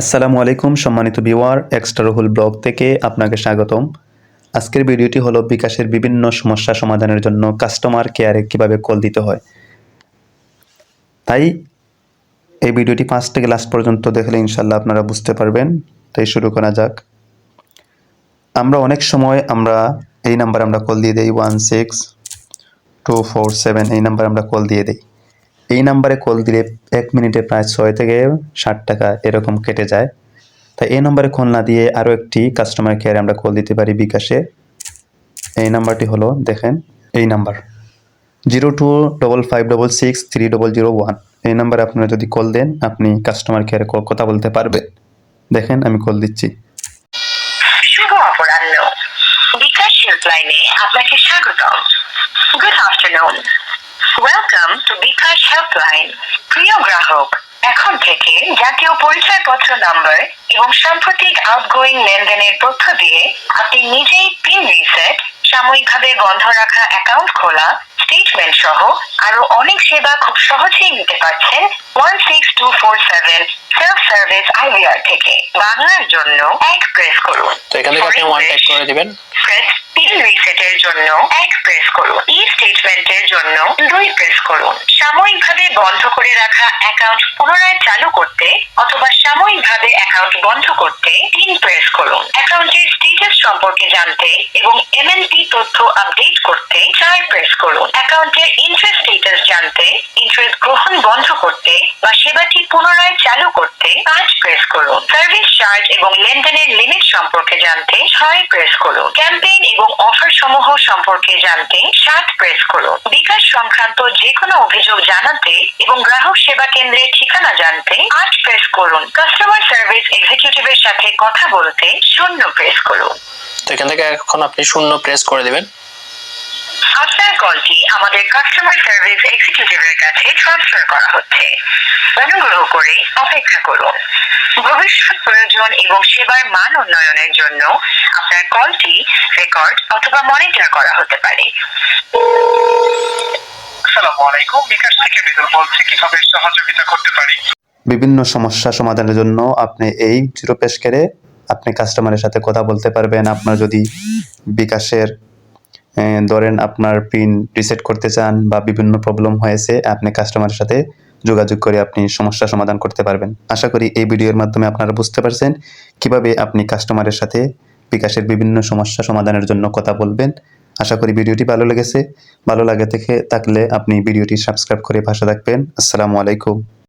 আসসালামু আলাইকুম সম্মানিত ভিউয়ার, এক্সট্রা রহুল ব্লগ থেকে আপনাকে স্বাগতম। আজকের ভিডিওটি হলো বিকাশের বিভিন্ন সমস্যা সমাধানের জন্য কাস্টমার কেয়ারে কীভাবে কল দিতে হয়। তাই এই ভিডিওটি পাঁচ থেকে লাস্ট পর্যন্ত দেখলে ইনশাল্লাহ আপনারা বুঝতে পারবেন। তাই শুরু করা যাক। আমরা অনেক সময় আমরা এই নাম্বারে আমরা কল দিয়ে দিই one six two four seven, এই নাম্বারে আমরা কল দিয়ে দিই। এই নাম্বারে কল দিলে এক মিনিটে প্রায় ছয় থেকে ষাট টাকা এরকম কেটে যায়। তাই এই নাম্বারে কল না দিয়ে আরও একটি কাস্টমার কেয়ারে আমরা কল দিতে পারি বিকাশে। এই নাম্বারটি হলো, দেখেন, এই number. Zero two double five double six three double zero one. এই নাম্বারে আপনারা যদি কল দেন, আপনি কাস্টমার কেয়ারে কথা বলতে পারবেন। দেখেন, আমি কল দিচ্ছি। আপনাকে গুড আফটারনুন। হেল্পলাইন প্রিয় গ্রাহক এখন থেকে জাতীয় পরিচয়পত্র নাম্বার এবং সাম্প্রতিক আউটগোয়িং লেনদেনের তথ্য দিয়ে আপনি নিজেই পিন রিসেট সাময়িকভাবে বন্ধ রাখা অ্যাকাউন্ট খোলা স্টেটমেন্ট সহ আরও অনেক সেবা খুব সহজেই নিতে পারছেন one six two four seven self service IVR থেকে। বাংলার জন্য এক প্রেস করুন। তো এখান থেকে আপনি ওয়ান টাইপ করে দিবেন। প্রেস পিন রিসেটের জন্য এক প্রেস করুন। ই জন্য দুই প্রেস করুন। সাময়িকভাবে বন্ধ করে রাখা অ্যাকাউন্ট পুনরায় চালু করতে অথবা সাময়িকভাবে অ্যাকাউন্ট বন্ধ করতে তিন প্রেস করুন। অ্যাকাউন্টের স্ট্যাটাস সম্পর্কে জানতে এবং এমএনপি তথ্য আপডেট করতে চার প্রেস করুন। অ্যাকাউন্টের ইন্টারেস্ট স্টেটাস জানতে ইন্টারেস্ট গ্রহণ বন্ধ করতে বা সেবাটি পুনরায় চালু করতে পাঁচ প্রেস করুন। সার্ভিস চার্জ এবং লেনদেনের সম্পর্কে জানতে ছয় প্রেস করুন। ক্যাম্পেইন এবং অফার সমূহ সম্পর্কে জানতে সাত প্রেস করুন। বিকাশ সংক্রান্ত যে কোনো অভিযোগ জানাতে এবং গ্রাহক সেবা কেন্দ্রের ঠিকানা জানতে আট প্রেস করুন। কাস্টমার সার্ভিস এক্সিকিউটিভের সাথে কথা বলতে শূন্য প্রেস করুন। তো এখান থেকে এখন আপনি শূন্য প্রেস করে দেবেন। আপনার কলটি আমাদের কাস্টমার সার্ভিস এক্সিকিউটিভের কাছে ট্রান্সফার করা হচ্ছে। অনুগ্রহ করে অপেক্ষা করুন। ভবিষ্যৎ প্রয়োজন এবং সেবার মান উন্নয়নের জন্য আপনার কলটি রেকর্ড অথবা মনিটর করা হতে পারে। আসসালামু আলাইকুম। বিকাশ থেকে মৃদুল বলছি কীভাবে সহযোগিতা করতে পারি? বিভিন্ন সমস্যা সমাধানের জন্য আপনি এই জিরো পেশকারে আপনি কাস্টমারের সাথে কথা বলতে পারবেন। আপনার যদি বিকাশের আহ, ধরেন আপনার পিন রিসেট করতে চান বা বিভিন্ন প্রবলেম হয়েছে আপনি কাস্টমারের সাথে যোগাযোগ করে আপনি সমস্যা সমাধান করতে পারবেন। আশা করি এই ভিডিওর মাধ্যমে আপনারা বুঝতে পারছেন কীভাবে আপনি কাস্টমারের সাথে বিকাশের বিভিন্ন সমস্যা সমাধানের জন্য কথা বলবেন। আশা করি ভিডিওটি ভালো লেগেছে। ভালো লাগে থেকে থাকলে আপনি ভিডিওটি সাবস্ক্রাইব করে ভাষা থাকবেন। আসসালামু আলাইকুম।